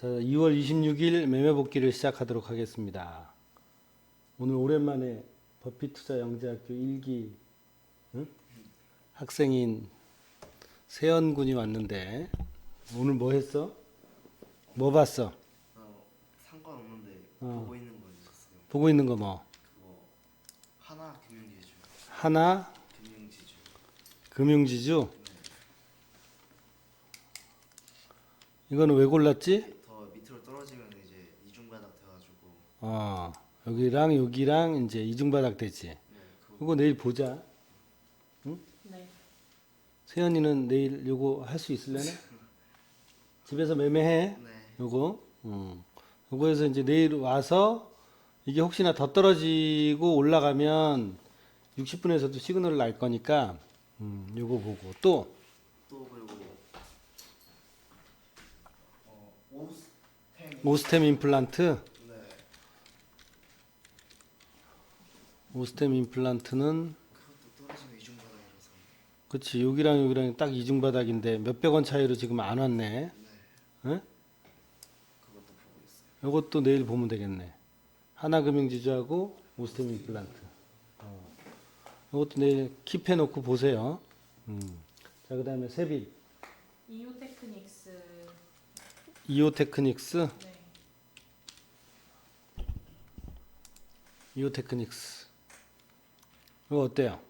자, 2월 26일 매매 복귀를 시작하도록 하겠습니다. 오늘 오랜만에 버피투자 영재학교 1기 학생인 세연 군이 왔는데 오늘 뭐 했어? 뭐 봤어? 어, 상관없는데 어. 보고 있는 거 있었어요. 보고 있는 거 뭐? 그거 하나 금융지주, 하나 금융지주. 금융지주 이거는 왜 골랐지? 더 밑으로 떨어지면 이제 이중바닥 돼가지고 어 여기랑 여기랑 이제 이중바닥 되지. 네, 그거 내일 보자. 네. 세연이는 내일 요거 할 수 있을래나? 집에서 매매해. 네, 요거. 음. 요거에서 이제 내일 와서 이게 혹시나 더 떨어지고 올라가면 60분에서도 시그널을 날 거니까 음, 요거 보고 또 또 그리고 어, 오스템 오스템 임플란트. 네, 오스템 임플란트는 그치 여기랑 여기랑 딱 이중 바닥인데 몇백 원 차이로 지금 안 왔네. 네, 응? 요것도 내일 보면 되겠네. 하나금융지주하고 오스템 임플란트. 어. 요것도 내일 킵해 놓고 보세요. 음. 자, 그 다음에 세빌. 이오 테크닉스. 이오테크닉스. 네. 이오테크닉스. 이거 어때요?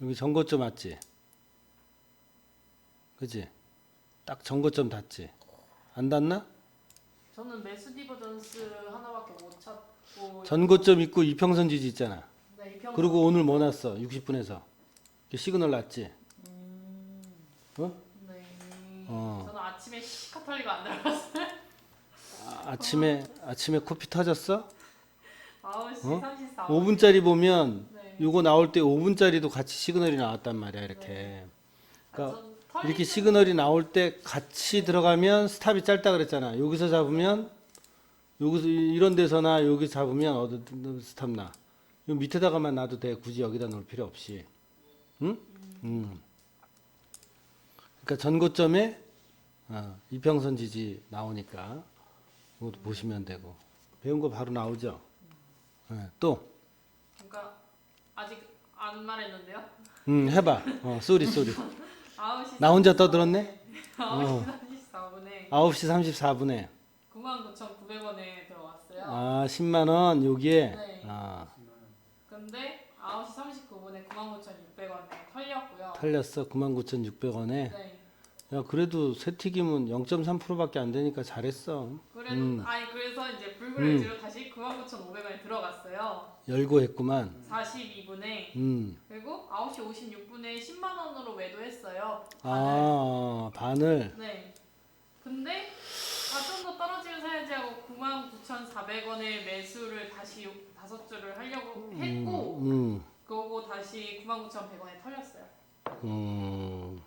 여기 전고점 맞지? 그지? 딱 전고점 닿지? 안 닿나? 저는 메스 디버전스 하나밖에 못 찾고. 전고점 있고 이평선 지지 있잖아. 네, 이평. 그리고 오늘 뭐 났어? 60분에서. 시그널 났지? 음, 어? 네. 어. 저는 아침에 시카털리가 안 들어갔어요. 아, 아침에 아침에 코피 터졌어? 9시 어? 34분. 5분짜리 보면 네. 요거 나올 때 5분짜리도 같이 시그널이 나왔단 말이야 이렇게. 그러니까 전 털리 이렇게 때- 시그널이 나올 때 같이 들어가면 스탑이 짧다 그랬잖아. 여기서 잡으면 여기서 이런 데서나 여기 잡으면 어디 스탑 나. 요 밑에다가만 놔도 돼. 굳이 여기다 놓을 필요 없이. 응? 음. 그러니까 전고점에 어, 이평선 지지 나오니까 이것도 보시면 되고 배운 거 바로 나오죠. 네, 또 그러니까 아직 안 말했는데요. 음, 해봐. 어, 쏘리 쏘리. 9시. 나 혼자 떠들었네. 9시 34분에 9시 34분에 99,900원에 들어왔어요. 아 10만 원 여기에 네. 아, 근데 9시 39분에 99,600원에 털렸고요. 털렸어 99,600원에. 네. 야 그래도 새 튀김은 0.3%밖에 안 되니까 잘했어. 그래도 음. 아니 그래서 이제 불그레지로 다시 99,500원에 들어갔어요. 열고 했구만. 42분에 음. 그리고 9시 56분에 10만 원으로 매도했어요. 반을. 아 반을. 네. 근데 아좀더 떨어지면 사야지 하고 99,400원에 매수를 다시 다섯 주를 하려고 했고 음. 그거고 다시 99,100원에 털렸어요. 음.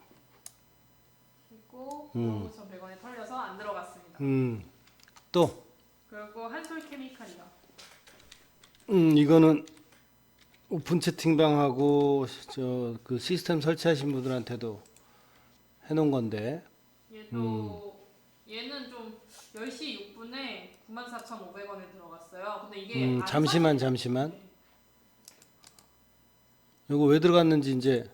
그리고 음. 99,100원에 털려서 안 들어갔습니다. 음. 또. 그리고 한솔 케미칼이요. 음 이거는 오픈 채팅방하고 저 그 시스템 설치하신 분들한테도 해놓은 건데. 얘도 얘는 좀 10시 6분에 94,500원에 들어갔어요. 근데 이게 음안 잠시만 사- 잠시만. 네. 요거 왜 들어갔는지 이제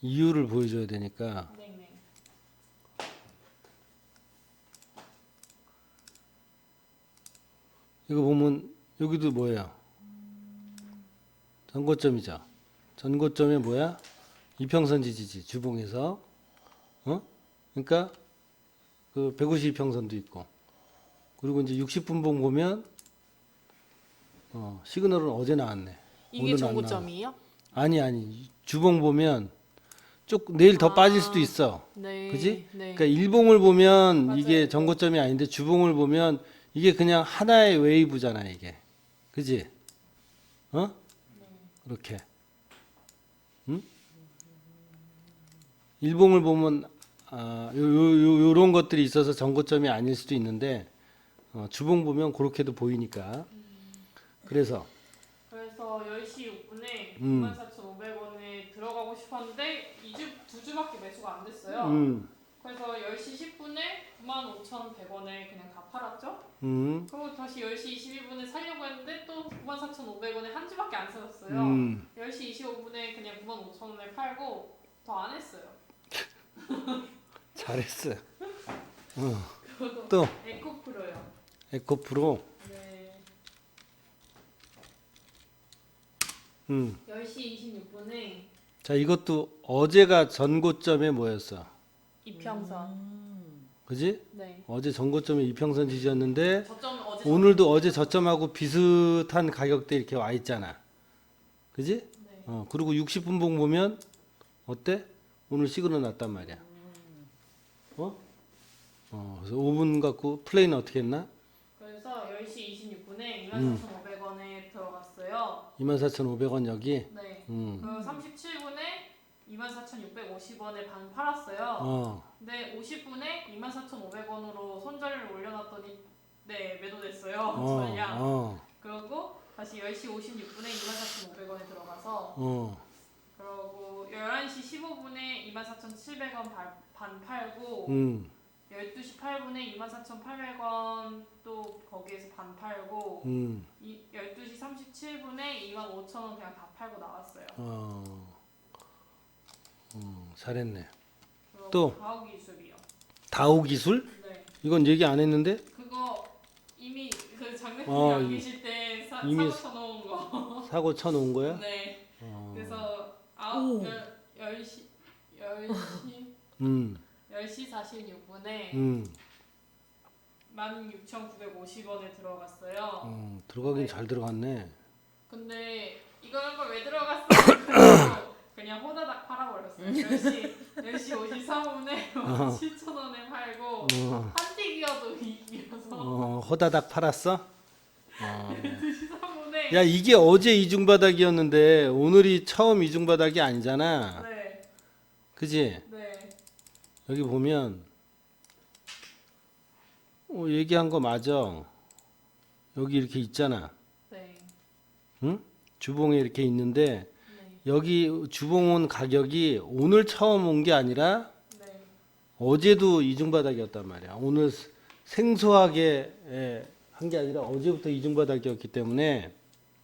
이유를 보여줘야 되니까. 네, 네. 이거 보면 여기도 뭐예요? 전고점이죠. 전고점에 뭐야? 이평선 지지지 주봉에서 어? 그러니까 그 152평선도 있고 그리고 이제 60분봉 보면 어, 시그널은 어제 나왔네. 이게 정고점이에요? 아니 아니 주봉 보면 쭉 내일 더 아. 빠질 수도 있어. 네. 그지? 네. 그러니까 일봉을 보면 맞아요. 이게 전고점이 아닌데 주봉을 보면 이게 그냥 하나의 웨이브잖아 이게, 그지? 어? 그렇게. 응? 일봉을 보면 아, 요, 요, 요, 요런 것들이 있어서 전고점이 아닐 수도 있는데 어, 주봉 보면 그렇게도 보이니까. 그래서 그래서 10시 6분에 음. 94,500원에 들어가고 싶었는데 이주 두 주밖에 매수가 안 됐어요. 음, 그래서 10시 10분에 95,100원에 그냥 다 팔았죠? 음. 그리고 다시 10시 22분에 살려고 했는데 또 94,500원에 한 주밖에 안 사줬어요. 음. 10시 25분에 그냥 95,000원에 팔고 더 안 했어요. 잘했어. 어. 또 에코 프로요. 에코 프로. 네. 음. 10시 26분에 자, 이것도 어제가 전고점에 뭐였어? 이평선. 그지? 네. 어제 전고점에 이평선 지지였는데 어제 오늘도 어제 저점하고 비슷한 가격대 이렇게 와 있잖아. 그지? 네. 어, 그리고 60분 봉 보면 어때? 오늘 시그널 났단 말이야. 어? 어, 그래서 5분 갖고 플레이는 어떻게 했나? 그래서 10시 26분에 음. 24,500원에 들어갔어요. 24,500원 여기. 네. 음. 그리고 37분에 24,650원에 반 팔았어요. 어. 근데 50분에 24,500원으로 손절을 올려놨더니 네 매도됐어요. 어. 전량. 어. 그리고 다시 10시 56분에 24,500원에 들어가서 어. 그리고 11시 15분에 24,700원 반 팔고 음. 12시 8분에 24,800원 또 거기에서 반 팔고 음. 이 12시 37분에 25,000원 그냥 다 팔고 나왔어요. 어. 어, 잘했네. 또? 가오 기술이요. 다오 기술? 네. 이건 얘기 안 했는데? 그거 이미 그 장례식에 어, 안 이- 계실 때 사, 이미 사고 쳐놓은 거. 사고 쳐놓은 거야? 네. 어. 그래서 아홉 열, 10시 10시 음. 10시 46분에 음. 16,950원에 들어갔어요. 어, 들어가긴 네. 잘 들어갔네. 근데 이거 왜 들어갔어? 그냥 호다닥 팔아버렸어요. 10시 10시 53분에 7,000원에 팔고 어. 한 틱이어도 이기여서 어, 호다닥 팔았어? 어. 3분에 야, 이게 어제 이중바닥이었는데 오늘이 처음 이중바닥이 아니잖아. 네, 그지? 네, 여기 보면 어, 얘기한 거 맞아. 여기 이렇게 있잖아. 네, 응? 주봉에 이렇게 있는데 네, 여기 주봉 온 가격이 오늘 처음 온 게 아니라 네. 어제도 이중바닥이었단 말이야. 오늘 스- 생소하게 한 게 아니라 어제부터 이중바닥이었기 때문에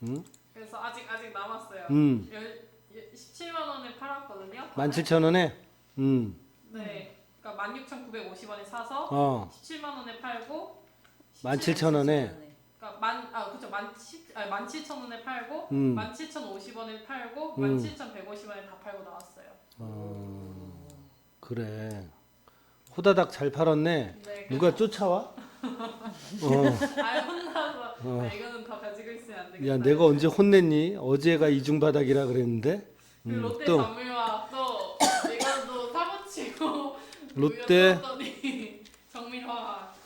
응? 그래서 아직 아직 남았어요. 음. 열, 17만 원에 팔았거든요. 17,000원에 음. 네, 그러니까 16,950원에 사서 어. 17만 원에 팔고 17,000원에 그러니까 만아 그쵸 만 칠- 아니, 17,000원에 팔고 음. 17,050원에 팔고 음. 17,150원에 다 팔고 나왔어요. 어. 그래. 호다닥 잘 팔았네. 네, 누가 쫓아와? 어. 아 혼나서 어. 아, 이거는 더 가지고 있으면 안 되겠다. 야, 내가 언제 혼냈니? 어제가 이중 바닥이라 그랬는데. 그 음, 롯데 또 정밀화 또 이거도 사고치고 롯데? 정밀화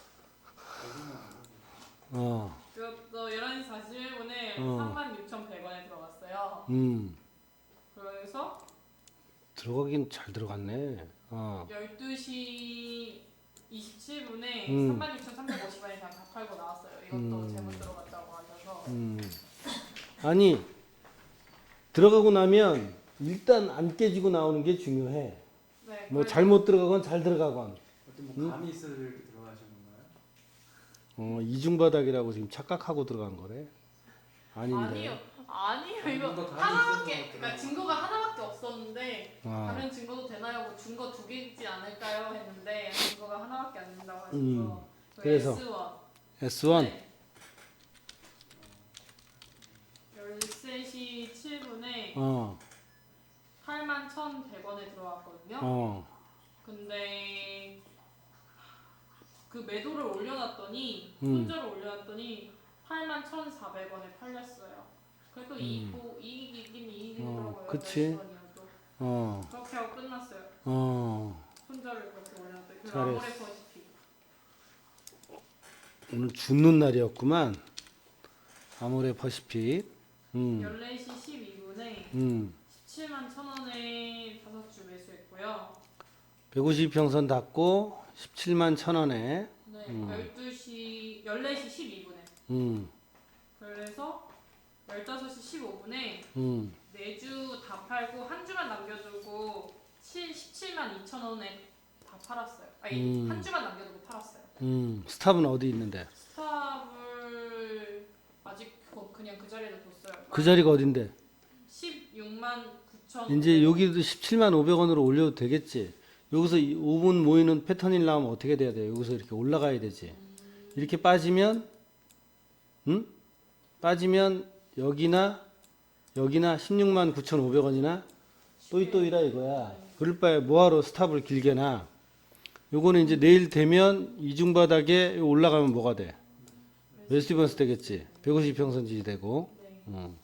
어. 그것도 11시 41분에 어. 36,100원에 들어갔어요. 음. 그래서 들어가긴 잘 들어갔네. 어. 12시 27분에 음. 36,350원에 그냥 다 팔고 나왔어요. 이것도 음. 잘못 들어갔다고 하셔서. 음. 아니 들어가고 나면 일단 안 깨지고 나오는 게 중요해. 네. 뭐 그래서 잘못 들어가건 잘 들어가건. 어떤 음? 뭐 감이 있을 들어가신 건가요? 어, 이중바닥이라고 지금 착각하고 들어간 거래. 아닌데. 아니요. 아니요. 이거 하나밖에 그러니까 증거가 하나밖에 없었는데 아. 다른 증거도 되나요? 뭐 증거 두 개 있지 않을까요? 했는데 증거가 하나밖에 안 된다고 하셔서 음. 그 그래서? S1 S1. 네. 13시 7분에 어. 8만 1,100원에 들어왔거든요. 어. 근데 그 매도를 올려놨더니 음. 손절을 올려놨더니 8만 1,400원에 팔렸어요. 그래도 이익 보 이익이긴 이익이더라고요. 음. 어, 그치. 어. 그렇게 하고 끝났어요. 어. 손절을 그렇게 올려놨더니 그. 아모레 퍼시픽 오늘 죽는 날이었구만. 아모레 퍼시픽. 음. 14시 12분에 음. 17만 1,000원에 다섯 주 매수했고요. 152평선 닫고 17만 1,000원에. 네, 음. 12시 14시 12분에 음. 그래서 15시 15분에 음. 네주 다 팔고 한 주만 남겨두고 7, 17만 2천 원에 다 팔았어요. 아니 음. 한 주만 남겨두고 팔았어요. 음, 스탑은 어디 있는데? 스탑을 아직 그- 그냥 그 자리에 뒀어요. 그 자리가 어딘데? 16만 9천. 이제 여기도 17만 500원으로 올려도 되겠지. 여기서 5분 모이는 패턴이 나오면 어떻게 돼야 돼? 여기서 이렇게 올라가야 되지. 이렇게 빠지면, 응? 빠지면 여기나 여기나 16만 9,500원이나 또이또이라 이거야. 그럴 바에 뭐하러 스탑을 길게 놔? 요거는 이제 내일 되면 이중바닥에 올라가면 뭐가 돼? 웨스티번스 되겠지. 150평선 지지되고. 네. 응.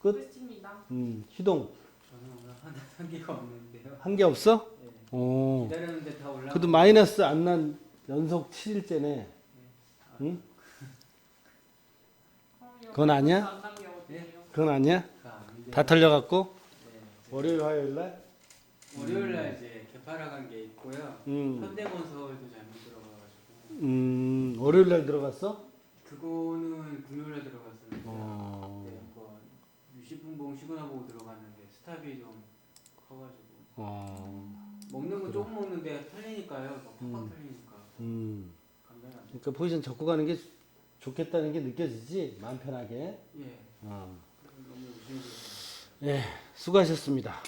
끝? 끝입니다. 음, 시동 저는 오늘 한, 한 개가 없는데요. 한게 없어? 예. 어. 기다렸는데 다 올라. 그래도 마이너스 안 난 연속 7일째네. 응? 그건 아니야? 안 남겨거든요. 그건 아니야? 아닌데. 다 털려갖고 네. 월요일 화요일 날? 월요일 날 이제 개파라 간게 있고요. 음. 현대건설도 잘못 들어가가지고 음, 월요일 날 들어갔어? 그거는 금요일 날 들어갔습니다. 어. 네, 뭐 유시분봉 시그널 보고 들어갔는데 스탑이 좀 커가지고 어. 먹는 건 조금 먹는데 털리니까요. 막 팍팍 음. 털리니까 음. 그러니까 포지션 접고 가는 게 좋겠다는 게 느껴지지? 마음 편하게. 예, 어. 예, 수고하셨습니다.